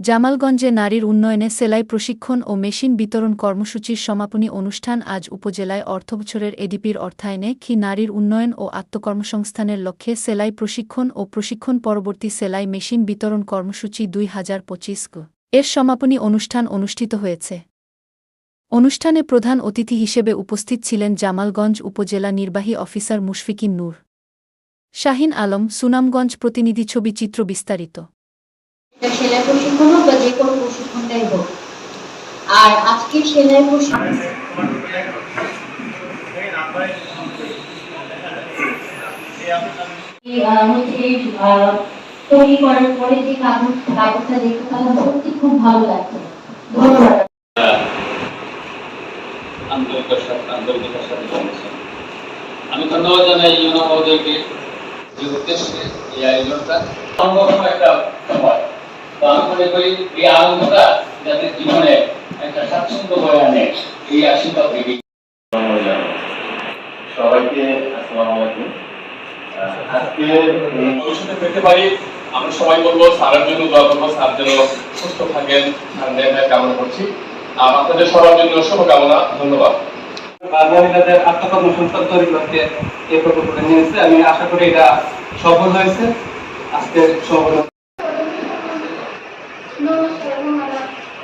জামালগঞ্জে নারীর উন্নয়নে সেলাই প্রশিক্ষণ ও মেশিন বিতরণ কর্মসূচির সমাপনী অনুষ্ঠান আজ উপজেলায় অর্থবছরের এডিপির অর্থায়নে খি নারীর উন্নয়ন ও আত্মকর্মসংস্থানের লক্ষ্যে সেলাই প্রশিক্ষণ ও প্রশিক্ষণ পরবর্তী সেলাই মেশিন বিতরণ কর্মসূচি দুই হাজার পঁচিশ এর সমাপনী অনুষ্ঠান অনুষ্ঠিত হয়েছে। অনুষ্ঠানে প্রধান অতিথি হিসেবে উপস্থিত ছিলেন জামালগঞ্জ উপজেলা নির্বাহী অফিসার মুশফিকিন নূর। শাহিন আলম, সুনামগঞ্জ প্রতিনিধি ছবি চিত্র বিস্তারিত। সেলাই প্রশিক্ষণ হোক বা যে কোনো প্রশিক্ষণটাই হোক। আর আজকে সেলাই প্রশিক্ষণ তৈরি করার পরে যে কাপড়টা দেখতে পেলাম সত্যি খুব ভালো লাগছে। ধন্যবাদ। আন্তরিকতার সাথে আন্তরিকতার সাথে জানিয়েছেন আমি ধন্যবাদ জানাই ইউনো মহোদয়কে যে উদ্দেশ্যে এই আয়োজনটা অন্যতম একটা তো আমি মনে করি এই আনন্দটা যাতে জীবনে একটা স্বাচ্ছন্দ্য বয়ে আনে এই আশীর্বাদ থেকে সবাইকে আসসালামু আলাইকুম। আজকে পেতে পারি আমরা সবাই বলব স্যারের জন্য দোয়া করব স্যার যেন সুস্থ থাকেন কামনা করছি। আর আপনাদের সবার জন্য শুভকামনা ধন্যবাদ। বা মহিলাদের আত্মকর্মসংস্থান তৈরি করতে এই প্রকল্পটা নিয়েছে। আমি আশা করি এটা সফল হয়েছে। আজকে সফল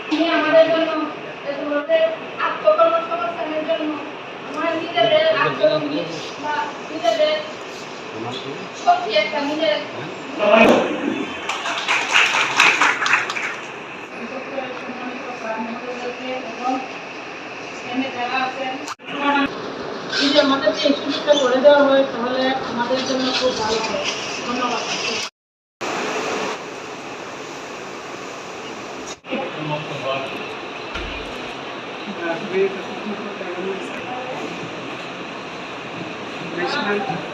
তিনি আমাদের জন্য এত বলতে আত্মকর্মসংস্থানের জন্য আমার নিজেদের আত্মলম্বী বা নিজেদের শক্তি একটা নিজের যদি আমাদেরকে এই সুযোগটা করে দেওয়া হয় তাহলে আমাদের জন্য খুব ভালো হয়। ধন্যবাদ। नेशनल